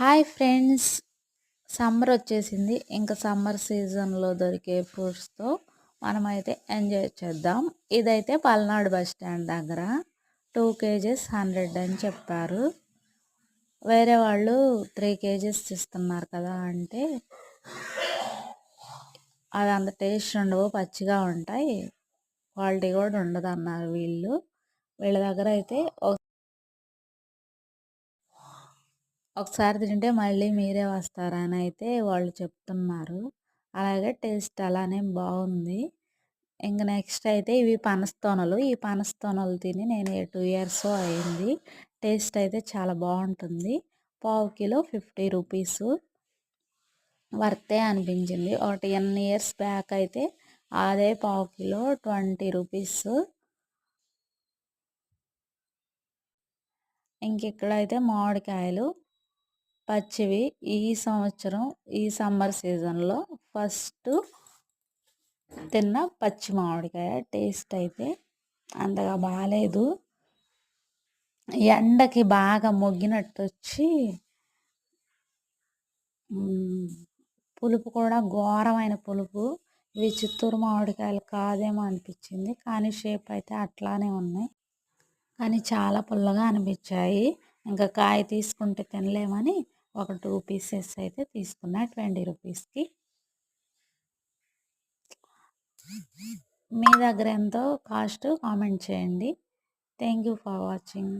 Hi friends. Summer వచ్చేసింది. ఇంకా summer సీజన్లో దొరికే ఫ్రూట్స్తో మనమైతే ఎంజాయ్ చేద్దాం. ఇదైతే పల్నాడు బస్ స్టాండ్ దగ్గర. టూ కేజెస్ హండ్రెడ్ అని చెప్పారు. వేరే వాళ్ళు త్రీ కేజెస్ ఇస్తున్నారు కదా అంటే అది అంత టేస్ట్ ఉండవు పచ్చిగా ఉంటాయి. క్వాలిటీ కూడా ఉండదు అన్నారు వీళ్ళు. వీళ్ళ దగ్గర అయితే ఒకసారి తింటే మళ్ళీ మీరే వస్తారని అయితే వాళ్ళు చెప్తున్నారు. అలాగే టేస్ట్ అలానే బాగుంది. ఇంక నెక్స్ట్ అయితే ఇవి పనస్తోనలు. ఈ పనస్తోనలు తిని నేను టూ ఇయర్స్ అయింది. టేస్ట్ అయితే చాలా బాగుంటుంది. పావు కిలో ఫిఫ్టీ రూపీస్. వర్తే అనిపించింది. ఒక టెన్ ఇయర్స్ బ్యాక్ అయితే అదే పావు కిలో ట్వంటీ రూపీస్. ఇంక ఇక్కడైతే మామిడికాయలు. పచ్చివి ఈ సంవత్సరం ఈ సమ్మర్ సీజన్లో ఫస్ట్ తిన్న పచ్చి మామిడికాయ టేస్ట్ అయితే అంతగా బాగాలేదు ఎండకి బాగా మొగ్గినట్టు వచ్చి పులుపు కూడా ఘోరమైన పులుపు. ఇవి చిత్తూరు మామిడికాయలు కాదేమో అనిపించింది కానీ షేప్ అయితే అట్లానే ఉన్నాయి. కానీ చాలా పుల్లగా అనిపించాయి. ఇంకా కాయ తీసుకుంటే తినలేమని ఒక టూ పీసెస్ అయితే తీసుకున్నా ట్వంటీ రూపీస్కి. మీ దగ్గర ఎంతో కాస్ట్ కామెంట్ చేయండి. Thank you for watching.